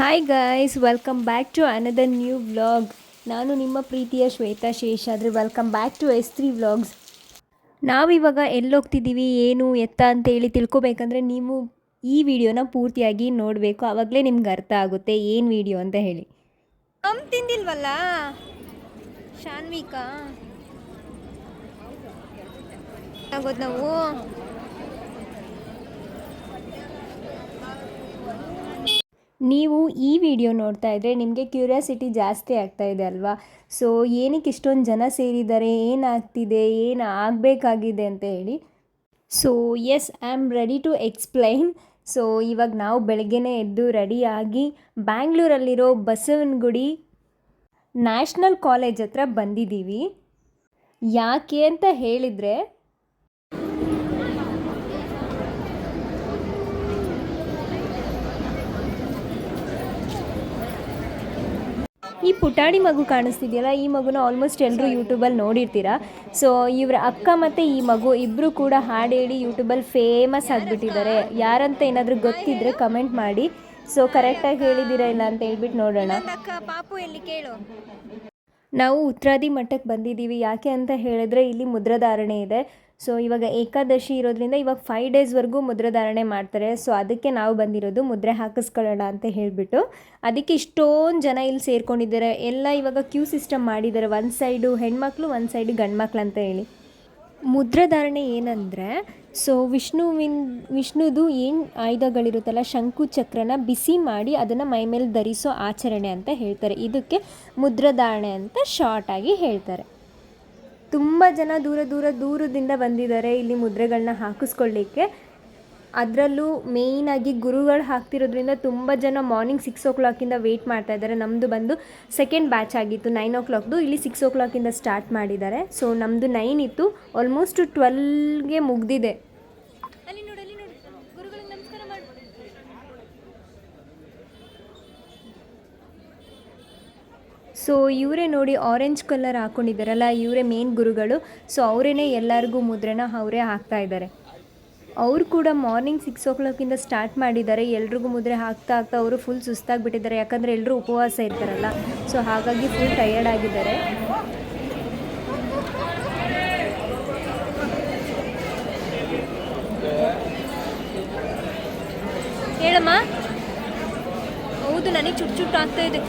Hi guys welcome back to another new vlog ನಾನು ನಿಮ್ಮ ಪ್ರೀತಿಯ Shweta Seshadri welcome back to S three vlogs ನಾವಿವಾಗ ಎಲ್ಲೋಗ್ತಿದ್ದೀವಿ ಏನು ಎತ್ತ ಅಂತೇಳಿ ತಿಳ್ಕೊಬೇಕಂದ್ರೆ ನೀವು ಈ ವಿಡಿಯೋನ ಪೂರ್ತಿಯಾಗಿ ನೋಡಬೇಕು ಆವಾಗಲೇ ನಿಮ್ಗೆ ಅರ್ಥ ಆಗುತ್ತೆ ಏನು ವಿಡಿಯೋ ಅಂತ ಹೇಳಿ. ಹಮ್ ತಿಂದಿಲ್ವಲ್ಲ? ಶಾನ್ವಿಕಾ? ಆಗೋದು ನಾವು? ನೀವು ಈ ವಿಡಿಯೋ ನೋಡ್ತಾ ಇದ್ದರೆ ನಿಮಗೆ ಕ್ಯೂರಿಯಾಸಿಟಿ ಜಾಸ್ತಿ ಆಗ್ತಾ ಇದೆ ಅಲ್ವಾ? ಸೊ ಏನಕ್ಕೆ ಇಷ್ಟೊಂದು ಜನ ಸೇರಿದ್ದಾರೆ ಏನಾಗ್ತಿದೆ ಏನು ಆಗಬೇಕಾಗಿದೆ ಅಂತ ಹೇಳಿ. So yes I am ready to explain so ಇವಾಗ ನಾವು ಬೆಳಗ್ಗೆನೇ ಎದ್ದು ರೆಡಿಯಾಗಿ ಬ್ಯಾಂಗ್ಳೂರಲ್ಲಿರೋ ಬಸವನಗುಡಿ ನ್ಯಾಷನಲ್ ಕಾಲೇಜ್ ಹತ್ರ ಬಂದಿದ್ದೀವಿ. ಯಾಕೆ ಅಂತ ಹೇಳಿದರೆ ಈ ಪುಟಾಣಿ ಮಗು ಕಾಣಿಸ್ತಿದೆಯಲ್ಲ? ಈ ಮಗುನ ಆಲ್ಮೋಸ್ಟ್ ಎಲ್ಲರೂ ಯೂಟ್ಯೂಬಲ್ಲಿ ನೋಡಿರ್ತೀರಾ? ಸೊ ಇವರ ಅಕ್ಕ ಮತ್ತು ಈ ಮಗು ಇಬ್ಬರು ಕೂಡ ಹಾಡು ಹೇಳಿ ಯೂಟ್ಯೂಬಲ್ಲಿ ಫೇಮಸ್ ಆಗಿಬಿಟ್ಟಿದ್ದಾರೆ. ಯಾರಂತ ಏನಾದರೂ ಗೊತ್ತಿದ್ರೆ ಕಮೆಂಟ್ ಮಾಡಿ. ಸೊ ಕರೆಕ್ಟಾಗಿ ಹೇಳಿದ್ದೀರಾ ಇಲ್ಲ ಅಂತ ಹೇಳ್ಬಿಟ್ಟು ನೋಡೋಣ. ಪಾಪು ಎಲ್ಲಿ ಕೇಳು. ನಾವು ಉತ್ತರಾದಿ ಮಠಕ್ಕೆ ಬಂದಿದ್ದೀವಿ. ಯಾಕೆ ಅಂತ ಹೇಳಿದ್ರೆ ಇಲ್ಲಿ ಮುದ್ರಧಾರಣೆ ಇದೆ. ಸೊ ಇವಾಗ ಏಕಾದಶಿ ಇರೋದ್ರಿಂದ ಇವಾಗ ಫೈವ್ ಡೇಸ್ವರೆಗೂ ಮುದ್ರಧಾರಣೆ ಮಾಡ್ತಾರೆ. ಸೊ ಅದಕ್ಕೆ ನಾವು ಬಂದಿರೋದು ಮುದ್ರೆ ಹಾಕಿಸ್ಕೊಳ್ಳೋಣ ಅಂತ ಹೇಳಿಬಿಟ್ಟು. ಅದಕ್ಕೆ ಇಷ್ಟೊಂದು ಜನ ಇಲ್ಲಿ ಸೇರ್ಕೊಂಡಿದ್ದಾರೆ. ಎಲ್ಲ ಇವಾಗ ಕ್ಯೂ ಸಿಸ್ಟಮ್ ಮಾಡಿದ್ದಾರೆ. ಒಂದು ಸೈಡು ಹೆಣ್ಮಕ್ಳು ಒಂದು ಸೈಡು ಗಂಡ್ಮಕ್ಳು ಅಂತ ಹೇಳಿ. ಮುದ್ರಧಾರಣೆ ಏನಂದರೆ ಸೊ ವಿಷ್ಣುವಿನ, ವಿಷ್ಣುದು ಏನು ಆಯುಧಗಳಿರುತ್ತಲ್ಲ, ಶಂಕು ಚಕ್ರನ ಬಿಸಿ ಮಾಡಿ ಅದನ್ನು ಮೈ ಮೇಲೆ ಧರಿಸೋ ಆಚರಣೆ ಅಂತ ಹೇಳ್ತಾರೆ. ಇದಕ್ಕೆ ಮುದ್ರಧಾರಣೆ ಅಂತ ಶಾರ್ಟಾಗಿ ಹೇಳ್ತಾರೆ. ತುಂಬ ಜನ ದೂರ ದೂರ ದೂರದಿಂದ ಬಂದಿದ್ದಾರೆ ಇಲ್ಲಿ ಮುದ್ರೆಗಳನ್ನ ಹಾಕಿಸ್ಕೊಳ್ಳಿಕ್ಕೆ. ಅದರಲ್ಲೂ ಮೇಯ್ನಾಗಿ ಗುರುಗಳು ಹಾಕ್ತಿರೋದ್ರಿಂದ ತುಂಬ ಜನ ಮಾರ್ನಿಂಗ್ ಸಿಕ್ಸ್ ಓ ಕ್ಲಾಕಿಂದ ವೆಯ್ಟ್ ಮಾಡ್ತಾ ಇದ್ದಾರೆ. ನಮ್ಮದು ಬಂದು ಸೆಕೆಂಡ್ ಬ್ಯಾಚ್ ಆಗಿತ್ತು ನೈನ್ ಓ ಕ್ಲಾಕ್ದು ಇಲ್ಲಿ ಸಿಕ್ಸ್ ಓ ಕ್ಲಾಕಿಂದ ಸ್ಟಾರ್ಟ್ ಮಾಡಿದ್ದಾರೆ. ಸೊ ನಮ್ಮದು ನೈನ್ ಇತ್ತು. ಆಲ್ಮೋಸ್ಟ್ ಟ್ವೆಲ್ಗೆ ಮುಗ್ದಿದೆ. ಸೊ ಇವರೇ ನೋಡಿ ಆರೆಂಜ್ ಕಲರ್ ಹಾಕ್ಕೊಂಡಿದ್ದಾರಲ್ಲ ಇವರೇ ಮೇನ್ ಗುರುಗಳು. ಸೊ ಅವರೇ ಎಲ್ಲರಿಗೂ ಮುದ್ರೆನ ಅವರೇ ಹಾಕ್ತಾ ಇದ್ದಾರೆ. ಅವ್ರು ಕೂಡ ಮಾರ್ನಿಂಗ್ ಸಿಕ್ಸ್ ಓ ಕ್ಲಾಕಿಂದ ಸ್ಟಾರ್ಟ್ ಮಾಡಿದ್ದಾರೆ. ಎಲ್ರಿಗೂ ಮುದ್ರೆ ಹಾಕ್ತಾ ಹಾಕ್ತಾ ಅವರು ಫುಲ್ ಸುಸ್ತಾಗಿಬಿಟ್ಟಿದ್ದಾರೆ. ಯಾಕಂದರೆ ಎಲ್ಲರೂ ಉಪವಾಸ ಇರ್ತಾರಲ್ಲ. ಸೊ ಹಾಗಾಗಿ ಫುಲ್ ಟಯರ್ಡ್ ಆಗಿದ್ದಾರೆ. ಹೇಳಮ್ಮ. ಹೌದು, ನನಗೆ ಚುಟ್ ಚುಟ್ಟು ಆಗ್ತಾ ಇದೆ.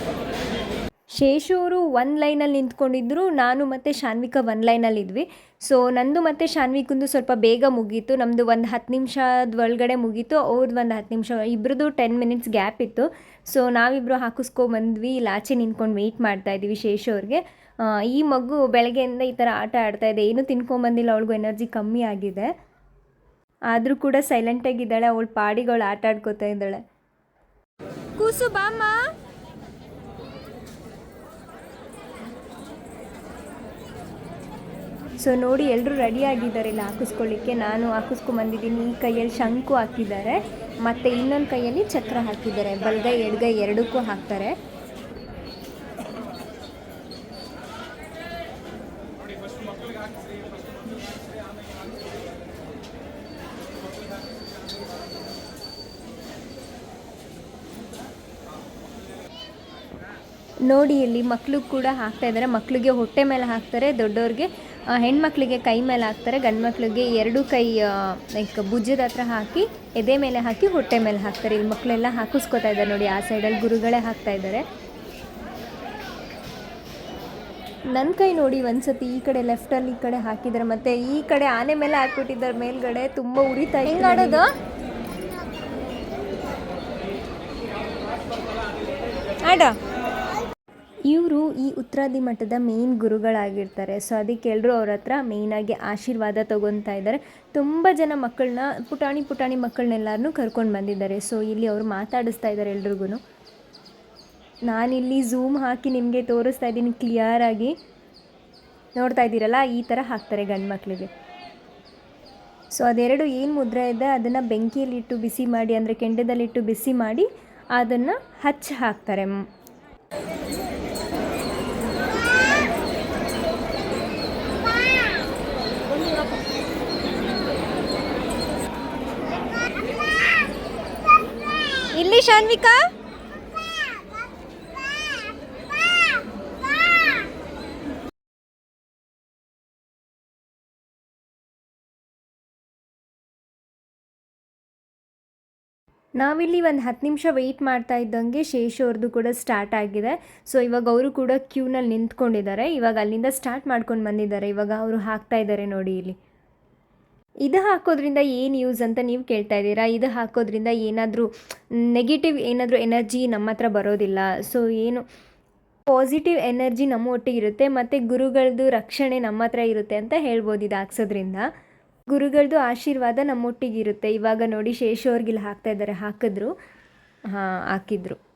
ಶೇಷು ಅವರು ಒಂದು ಲೈನಲ್ಲಿ ನಿಂತ್ಕೊಂಡಿದ್ರು. ನಾನು ಮತ್ತು ಶಾನ್ವಿಕಾ ಒನ್ ಲೈನಲ್ಲಿ ಇದ್ವಿ. ಸೊ ನಂದು ಮತ್ತು ಶಾನ್ವಿಕಂದು ಸ್ವಲ್ಪ ಬೇಗ ಮುಗೀತು. ನಮ್ಮದು ಒಂದು ಹತ್ತು ನಿಮಿಷದ ಒಳಗಡೆ ಮುಗೀತು. ಅವ್ರದ್ದು ಒಂದು ಹತ್ತು ನಿಮಿಷ ಇಬ್ರದ್ದು ಟೆನ್ ಮಿನಿಟ್ಸ್ ಗ್ಯಾಪ್ ಇತ್ತು. ಸೊ ನಾವಿಬ್ಬರು ಹಾಕಿಸ್ಕೊಂಬಂದ್ವಿ. ಇಲ್ಲಿ ಆಚೆ ನಿಂತ್ಕೊಂಡು ವೆಯ್ಟ್ ಮಾಡ್ತಾ ಇದ್ದೀವಿ ಶೇಷು ಅವ್ರಿಗೆ ಈ ಮಗು ಬೆಳಗ್ಗೆಯಿಂದ ಈ ಥರ ಆಟ ಆಡ್ತಾ ಇದೆ. ಏನೂ ತಿನ್ಕೊಂಬಂದಿಲ್ಲ. ಅವಳಿಗೂ ಎನರ್ಜಿ ಕಮ್ಮಿ ಆಗಿದೆ. ಆದರೂ ಕೂಡ ಸೈಲೆಂಟಾಗಿದ್ದಾಳೆ ಅವಳು ಪಾಡಿಗಳು ಆಟ ಆಡ್ಕೋತಾ ಇದ್ದಾಳೆ. ಕೂಸು ಬಾಮ್ಮ. ಸೊ ನೋಡಿ ಎಲ್ಲರೂ ರೆಡಿ ಆಗಿದ್ದಾರೆ ಇಲ್ಲಿ ಹಾಕಿಸ್ಕೊಳ್ಳಿಕ್ಕೆ. ನಾನು ಹಾಕಿಸ್ಕೊಂಬಂದಿದ್ದೀನಿ ಈ ಕೈಯಲ್ಲಿ ಶಂಕು ಹಾಕಿದ್ದಾರೆ. ಮತ್ತು ಇನ್ನೊಂದು ಕೈಯಲ್ಲಿ ಚಕ್ರ ಹಾಕಿದ್ದಾರೆ. ಬಲಗೈ ಎಡಗೈ ಎರಡಕ್ಕೂ ಹಾಕ್ತಾರೆ. ನೋಡಿ, ಇಲ್ಲಿ ಮಕ್ಕಳು ಕೂಡ ಹಾಕ್ತಾ ಇದ್ದಾರೆ. ಮಕ್ಕಳಿಗೆ ಹೊಟ್ಟೆ ಮೇಲೆ ಹಾಕ್ತಾರೆ. ದೊಡ್ಡವ್ರಿಗೆ ಹೆಣ್ಮಕ್ಳಿಗೆ ಕೈ ಮೇಲೆ ಹಾಕ್ತಾರೆ ಗಂಡು ಮಕ್ಕಳಿಗೆ ಎರಡು ಕೈ ಲೈಕ್ ಭುಜದ ಹತ್ರ ಹಾಕಿ ಎದೆ ಮೇಲೆ ಹಾಕಿ ಹೊಟ್ಟೆ ಮೇಲೆ ಹಾಕ್ತಾರೆ. ಇಲ್ಲಿ ಮಕ್ಕಳೆಲ್ಲ ಹಾಕಿಸ್ಕೊತಾ ಇದ್ದಾರೆ ನೋಡಿ ಆ ಸೈಡಲ್ಲಿ ಗುರುಗಳೇ ಹಾಕ್ತಾ ಇದ್ದಾರೆ. ನನ್ನ ಕೈ ನೋಡಿ ಒಂದ್ಸತಿ ಈ ಕಡೆ ಲೆಫ್ಟಲ್ಲಿ ಈ ಕಡೆ ಹಾಕಿದ್ದಾರೆ. ಮತ್ತೆ ಈ ಕಡೆ ಆನೆ ಮೇಲೆ ಹಾಕ್ಬಿಟ್ಟಿದ್ದಾರೆ. ಮೇಲ್ಗಡೆ ತುಂಬ ಉರಿತಾ ಇದೆ ಆಡೋದು? ಆಡ. ಇವರು ಈ ಉತ್ತರಾದಿ ಮಠದ ಮೇನ್ ಗುರುಗಳಾಗಿರ್ತಾರೆ. ಸೊ ಅದಕ್ಕೆ ಎಲ್ಲರೂ ಅವ್ರ ಹತ್ರ ಮೇಯ್ನಾಗಿ ಆಶೀರ್ವಾದ ತೊಗೊತಾ ಇದ್ದಾರೆ. ತುಂಬ ಜನ ಮಕ್ಕಳನ್ನ ಪುಟಾಣಿ ಪುಟಾಣಿ ಮಕ್ಕಳನ್ನೆಲ್ಲರನ್ನೂ ಕರ್ಕೊಂಡು ಬಂದಿದ್ದಾರೆ. ಸೊ ಇಲ್ಲಿ ಅವರು ಮಾತಾಡಿಸ್ತಾ ಇದ್ದಾರೆ ಎಲ್ರಿಗೂ ನಾನಿಲ್ಲಿ ಝೂಮ್ ಹಾಕಿ ನಿಮಗೆ ತೋರಿಸ್ತಾ ಇದ್ದೀನಿ ಕ್ಲಿಯರಾಗಿ ನೋಡ್ತಾ ಇದ್ದೀರಲ್ಲ, ಈ ಥರ ಹಾಕ್ತಾರೆ ಗಂಡು ಮಕ್ಕಳಿಗೆ ಸೊ ಅದೆರಡು ಏನು ಮುದ್ರೆ ಇದೆ, ಅದನ್ನು ಬೆಂಕಿಯಲ್ಲಿಟ್ಟು ಬಿಸಿ ಮಾಡಿ, ಅಂದರೆ ಕೆಂಡದಲ್ಲಿಟ್ಟು ಬಿಸಿ ಮಾಡಿ, ಅದನ್ನು ಹಚ್ಚಿ ಹಾಕ್ತಾರೆ. ಇಲ್ಲಿ ಶಾನ್ವಿಕಾ? ನಾವಿಲ್ಲಿ ಒಂದು ಹತ್ತು ನಿಮಿಷ ವೆಯ್ಟ್ ಮಾಡ್ತಾ ಇದ್ದಂಗೆ ಶೇಷ್ ಅವ್ರದ್ದು ಕೂಡ ಸ್ಟಾರ್ಟ್ ಆಗಿದೆ. ಸೊ ಇವಾಗ ಅವರು ಕೂಡ ಕ್ಯೂನಲ್ಲಿ ನಿಂತ್ಕೊಂಡಿದ್ದಾರೆ. ಇವಾಗ ಅಲ್ಲಿಂದ ಸ್ಟಾರ್ಟ್ ಮಾಡ್ಕೊಂಡು ಬಂದಿದ್ದಾರೆ. ಇವಾಗ ಅವರು ಹಾಕ್ತಾ ಇದ್ದಾರೆ ನೋಡಿ ಇಲ್ಲಿ. ಇದು ಹಾಕೋದ್ರಿಂದ ಏನು ಯೂಸ್ ಅಂತ ನೀವು ಕೇಳ್ತಾ ಇದ್ದೀರಾ? ಇದು ಹಾಕೋದ್ರಿಂದ ಏನಾದರೂ ನೆಗೆಟಿವ್ ಏನಾದರೂ ಎನರ್ಜಿ ನಮ್ಮ ಹತ್ರ ಬರೋದಿಲ್ಲ. ಸೊ ಏನು ಪಾಸಿಟಿವ್ ಎನರ್ಜಿ ನಮ್ಮ ಒಟ್ಟಿಗೆ ಇರುತ್ತೆ, ಮತ್ತು ಗುರುಗಳದ್ದು ರಕ್ಷಣೆ ನಮ್ಮ ಹತ್ರ ಇರುತ್ತೆ ಅಂತ ಹೇಳ್ಬೋದು ಇದು ಹಾಕ್ಸೋದ್ರಿಂದ. ಗುರುಗಳದ್ದು ಆಶೀರ್ವಾದ ನಮ್ಮೊಟ್ಟಿಗಿರುತ್ತೆ ಇವಾಗ ನೋಡಿ ಶೇಷವ್ರಿಗೆ ಇಲ್ಲಿ ಹಾಕ್ತಾ ಇದ್ದಾರೆ. ಹಾಕಿದ್ರು. ಹಾಂ, ಹಾಕಿದ್ರು.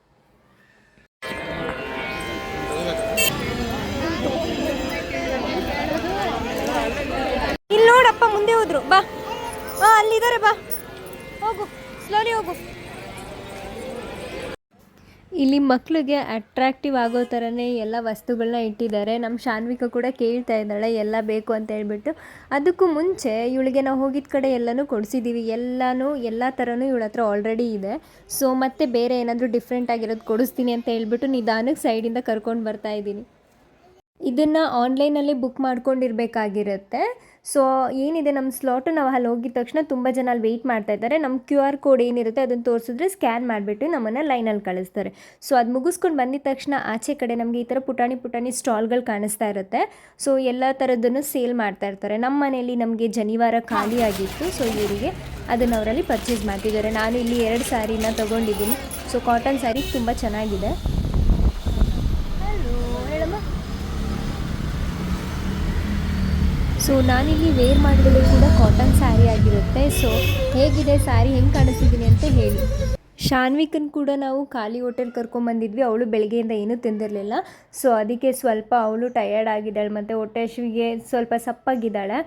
ಹೋದ್ರು, ಬಾ. ಅಲ್ಲಿದ್ದಾರೆ, ಬಾ. ಹೋಗು ಸ್ಲೋಲಿ ಹೋಗು. ಇಲ್ಲಿ ಮಕ್ಕಳಿಗೆ ಅಟ್ರಾಕ್ಟಿವ್ ಆಗೋ ಥರನೇ ಎಲ್ಲ ವಸ್ತುಗಳನ್ನ ಇಟ್ಟಿದ್ದಾರೆ. ನಮ್ಮ ಶಾನ್ವಿಕ ಕೂಡ ಕೇಳ್ತಾ ಇದ್ದಾಳೆ, ಎಲ್ಲ ಬೇಕು ಅಂತ ಹೇಳ್ಬಿಟ್ಟು. ಅದಕ್ಕೂ ಮುಂಚೆ ಇವಳಿಗೆ ನಾವು ಹೋಗಿದ್ದ ಕಡೆ ಎಲ್ಲನೂ ಕೊಡಿಸಿದ್ದೀವಿ ಎಲ್ಲನೂ, ಎಲ್ಲ ಥರನೂ ಇವಳ ಹತ್ರ ಆಲ್ರೆಡಿ ಇದೆ. ಸೊ ಮತ್ತೆ ಬೇರೆ ಏನಾದರೂ ಡಿಫ್ರೆಂಟ್ ಆಗಿರೋದು ಕೊಡಿಸ್ತೀನಿ ಅಂತ ಹೇಳ್ಬಿಟ್ಟು ನಿಧಾನಕ್ಕೆ ಸೈಡಿಂದ ಕರ್ಕೊಂಡು ಬರ್ತಾ ಇದ್ದೀನಿ. ಇದನ್ನು ಆನ್ಲೈನಲ್ಲಿ ಬುಕ್ ಮಾಡ್ಕೊಂಡಿರ್ಬೇಕಾಗಿರುತ್ತೆ. ಸೊ, ಏನಿದೆ ನಮ್ಮ ಸ್ಲಾಟು? ನಾವು ಅಲ್ಲಿ ಹೋಗಿದ ತಕ್ಷಣ ತುಂಬ ಜನ ಅಲ್ಲಿ ವೆಯ್ಟ್ ಮಾಡ್ತಾ ಇದ್ದಾರೆ. ನಮ್ಮ ಕ್ಯೂ ಆರ್ ಕೋಡ್ ಏನಿರುತ್ತೆ ಅದನ್ನು ತೋರಿಸಿದ್ರೆ ಸ್ಕ್ಯಾನ್ ಮಾಡಿಬಿಟ್ಟು ನಮ್ಮನ್ನು ಲೈನಲ್ಲಿ ಕಳಿಸ್ತಾರೆ. ಸೊ, ಅದು ಮುಗಿಸ್ಕೊಂಡು ಬಂದಿದ ತಕ್ಷಣ ಆಚೆ ಕಡೆ ನಮಗೆ ಈ ಥರ ಪುಟಾಣಿ ಪುಟಾಣಿ ಸ್ಟಾಲ್ಗಳು ಕಾಣಿಸ್ತಾ ಇರುತ್ತೆ. ಸೊ, ಎಲ್ಲ ಥರದ್ದನ್ನು ಸೇಲ್ ಮಾಡ್ತಾ ಇರ್ತಾರೆ. ನಮ್ಮ ಮನೆಯಲ್ಲಿ ನಮಗೆ ಜನಿವಾರ ಖಾಲಿ ಆಗಿತ್ತು. ಸೊ, ಇವರಿಗೆ ಅದನ್ನು ಅವರಲ್ಲಿ ಪರ್ಚೇಸ್ ಮಾಡ್ತಿದ್ದಾರೆ. ನಾನು ಇಲ್ಲಿ ಎರಡು ಸ್ಯಾರಿನ ತೊಗೊಂಡಿದ್ದೀನಿ. ಸೊ ಕಾಟನ್ ಸ್ಯಾರಿ ತುಂಬ ಚೆನ್ನಾಗಿದೆ ಹಲೋ ಹೇಳಮ್ಮ ಸೊ ನಾನಿಲ್ಲಿ ವೇರ್ ಮಾಡಿರೋದು ಕೂಡ ಕಾಟನ್ ಸ್ಯಾರಿ ಆಗಿರುತ್ತೆ. ಸೊ ಹೇಗಿದೆ ಸ್ಯಾರಿ ಹೆಂಗೆ ಕಾಣಿಸ್ತಿದ್ದೀನಿ ಅಂತ ಹೇಳಿ. ಶಾನ್ವಿಕನ್ ಕೂಡ ನಾವು ಖಾಲಿ ಹೋಟೆಲ್ ಕರ್ಕೊಂಬಂದಿದ್ವಿ. ಅವಳು ಬೆಳಗ್ಗೆಯಿಂದ ಏನೂ ತಿಂದಿರಲಿಲ್ಲ. ಸೊ ಅದಕ್ಕೆ ಸ್ವಲ್ಪ ಅವಳು ಟಯರ್ಡ್ ಆಗಿದ್ದಾಳೆ ಮತ್ತು ಹೊಟ್ಟೆ ಹಸಿವಿಗೆ ಸ್ವಲ್ಪ ಸಪ್ಪಾಗಿದ್ದಾಳೆ.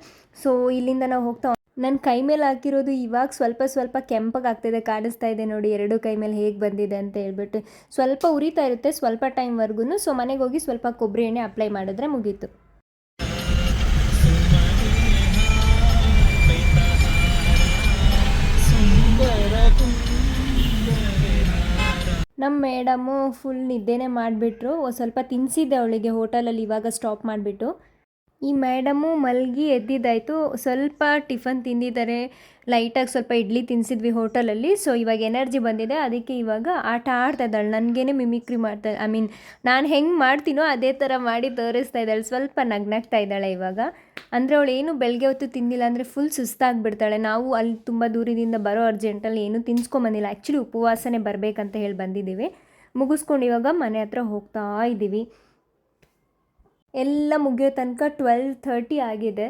ಸೊ ಇಲ್ಲಿಂದ ನಾವು ಹೋಗ್ತಾ ನನ್ನ ಕೈ ಮೇಲೆ ಹಾಕಿರೋದು ಇವಾಗ ಸ್ವಲ್ಪ ಸ್ವಲ್ಪ ಕೆಂಪಗಾಗ್ತಿದೆ ಕಾಣಿಸ್ತಾ ಇದೆ ನೋಡಿ. ಎರಡು ಕೈ ಮೇಲೆ ಹೇಗೆ ಬಂದಿದೆ ಅಂತ ಹೇಳ್ಬಿಟ್ಟು. ಸ್ವಲ್ಪ ಉರಿತಾ ಇರುತ್ತೆ, ಸ್ವಲ್ಪ ಟೈಮ್ವರೆಗೂ ಸೊ ಮನೆಗೆ ಹೋಗಿ ಸ್ವಲ್ಪ ಕೊಬ್ಬರಿ ಎಣ್ಣೆ ಅಪ್ಲೈ ಮಾಡಿದ್ರೆ ಮುಗೀತು. ನಮ್ಮ ಮೇಡಮು ಫುಲ್ ನಿದ್ದೆನೇ ಮಾಡಿಬಿಟ್ರು. ಸ್ವಲ್ಪ ತಿನ್ನಿಸಿದ್ದೆ ಅವಳಿಗೆ ಹೋಟೆಲಲ್ಲಿ ಇವಾಗ ಸ್ಟಾಪ್ ಮಾಡಿಬಿಟ್ಟು. ಈ ಮೇಡಮು ಮಲಗಿ ಎದ್ದಿದ್ದಾಯಿತು. ಸ್ವಲ್ಪ ಟಿಫನ್ ತಿಂದಿದ್ದಾರೆ. ಲೈಟಾಗಿ ಸ್ವಲ್ಪ ಇಡ್ಲಿ ತಿನ್ನಿಸಿದ್ವಿ ಹೋಟೆಲಲ್ಲಿ. ಸೊ, ಇವಾಗ ಎನರ್ಜಿ ಬಂದಿದೆ. ಅದಕ್ಕೆ ಇವಾಗ ಆಟ ಆಡ್ತಾ ಇದ್ದಾಳೆ. ನನಗೇನೆ ಮಿಮಿಕ್ರಿ ಮಾಡ್ತಾ ಐ ಮೀನ್, ನಾನು ಹೆಂಗೆ ಮಾಡ್ತೀನೋ ಅದೇ ಥರ ಮಾಡಿ ತೋರಿಸ್ತಾ ಇದ್ದಾಳೆ. ಸ್ವಲ್ಪ ನಗ್ನಾಗ್ತಾ ಇದ್ದಾಳೆ ಇವಾಗ. ಅಂದರೆ ಅವಳು ಏನು ಬೆಳಗ್ಗೆ ಹೊತ್ತು ತಿಂದಿಲ್ಲ ಅಂದರೆ ಫುಲ್ ಸುಸ್ತಾಗಿಬಿಡ್ತಾಳೆ. ನಾವು ಅಲ್ಲಿ ತುಂಬ ದೂರದಿಂದ ಬರೋ ಅರ್ಜೆಂಟಲ್ಲಿ ಏನೂ ತಿನ್ಸ್ಕೊಂಬಂದಿಲ್ಲ. ಆ್ಯಕ್ಚುಲಿ ಉಪವಾಸನೇ ಬರಬೇಕಂತ ಹೇಳಿ ಬಂದಿದ್ದೀವಿ. ಮುಗಿಸ್ಕೊಂಡು ಇವಾಗ ಮನೆ ಹತ್ರ ಹೋಗ್ತಾ ಇದ್ದೀವಿ. ಎಲ್ಲ ಮುಗಿಯೋ ತನಕ ಟ್ವೆಲ್ ಥರ್ಟಿ ಆಗಿದೆ.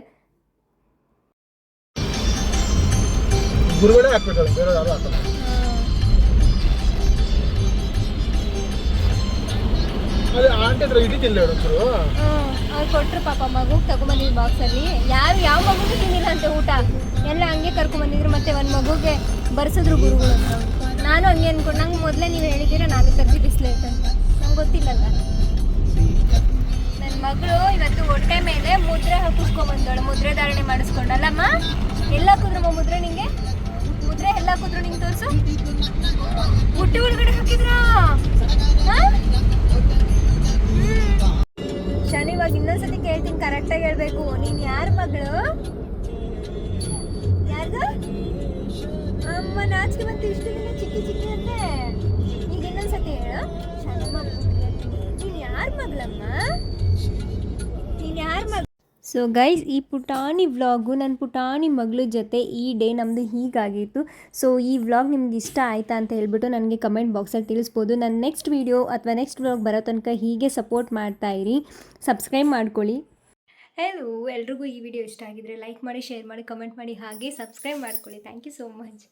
ಅವ್ರು ಕೊಟ್ಟರು ಪಾಪ ಮಗುಗೆ ತಗೊಂಬಂದಿದ್ರು ಬಾಕ್ಸಲ್ಲಿ ಯಾರು ಯಾವ ಮಗುಗೂ ತಿನ್ನಿಲ್ಲ ಅಂತ ಊಟ. ಎಲ್ಲ ಹಂಗೆ ಕರ್ಕೊಂಬಂದಿದ್ರು ಮತ್ತೆ ಒಂದು ಮಗುಗೆ ಬರ್ಸಿದ್ರು ಗುರುಗಳು. ಅಂತ ನಾನು ಹಂಗೆ ಅನ್ಕೊಂಡು ನಂಗೆ ಮೊದಲೇ ನೀವು ಹೇಳಿದ್ದೀರಾ ನಾನು ತಗ್ಗಿ ಬಿಸ್ಲೇಟ್ ಅಂತ. ನಂಗೆ ಗೊತ್ತಿಲ್ಲಲ್ಲ. ಮಗಳು ಇವತ್ತು ಹೊಟ್ಟೆ ಮೇಲೆ ಮುದ್ರೆ ಹಾಕಿಸ್ಕೊಂಬಂದವಳು ಮುದ್ರೆ ಧಾರಣೆ ಮಾಡಿಸ್ಕೊಂಡಲ್ಲಮ್ಮ? ಎಲ್ಲ ಕುದ್ರಮ್ಮ ಮುದ್ರೆ ನಿಂಗೆ? ಮುದ್ರೆ ಎಲ್ಲ ಕುದ್ರು ನಿಂಗೆ ತೋರಿಸು. ಹುಟ್ಟಿ ಒಳಗಡೆ ಹಾಕಿದ್ರಾ? ಶನಿವಾಗ ಶನಿ, ಇವಾಗ ಇನ್ನೊಂದ್ಸತಿ ಕೇಳ್ತೀನಿ ಕರೆಕ್ಟಾಗಿ ಹೇಳ್ಬೇಕು. ನೀನ್ ಯಾರ ಮಗಳು? ಯಾರ್ದು? ಅಮ್ಮ, ನಾಚಿಕೆ ಬಂತು ಇಷ್ಟು ದಿನ ಚಿಕ್ಕಿ ಚಿಕ್ಕಿ ಅಂತೆ ಈಗ ಇನ್ನೊಂದ್ಸತಿ ಹೇಳು. ಶನಿಮ್ಮ ನೀನ್ ಯಾರ ಮಗಳಮ್ಮ? ಮಗ ಸೊ ಗೈಸ್ ಈ ಪುಟಾಣಿ ವ್ಲಾಗು ನನ್ನ ಪುಟಾಣಿ ಮಗಳ ಜೊತೆ ಈ ಡೇ ನಮ್ಮದು ಹೀಗಾಗಿತ್ತು. ಸೊ ಈ ವ್ಲಾಗ್ ನಿಮ್ಗೆ ಇಷ್ಟ ಆಯಿತಾ ಅಂತ ಹೇಳ್ಬಿಟ್ಟು ನನಗೆ ಕಮೆಂಟ್ ಬಾಕ್ಸಲ್ಲಿ ತಿಳಿಸ್ಬೋದು. ನನ್ನ ನೆಕ್ಸ್ಟ್ ವೀಡಿಯೋ ಅಥವಾ ನೆಕ್ಸ್ಟ್ ವ್ಲಾಗ್ ಬರೋ ತನಕ ಹೀಗೆ ಸಪೋರ್ಟ್ ಮಾಡ್ತಾ ಇರಿ. ಸಬ್ಸ್ಕ್ರೈಬ್ ಮಾಡ್ಕೊಳ್ಳಿ. ಹೆಲೋ ಎಲ್ರಿಗೂ ಈ ವಿಡಿಯೋ ಇಷ್ಟ ಆಗಿದ್ರೆ ಲೈಕ್ ಮಾಡಿ ಶೇರ್ ಮಾಡಿ ಕಮೆಂಟ್ ಮಾಡಿ, ಹಾಗೆ ಸಬ್ಸ್ಕ್ರೈಬ್ ಮಾಡ್ಕೊಳ್ಳಿ. Thank you so much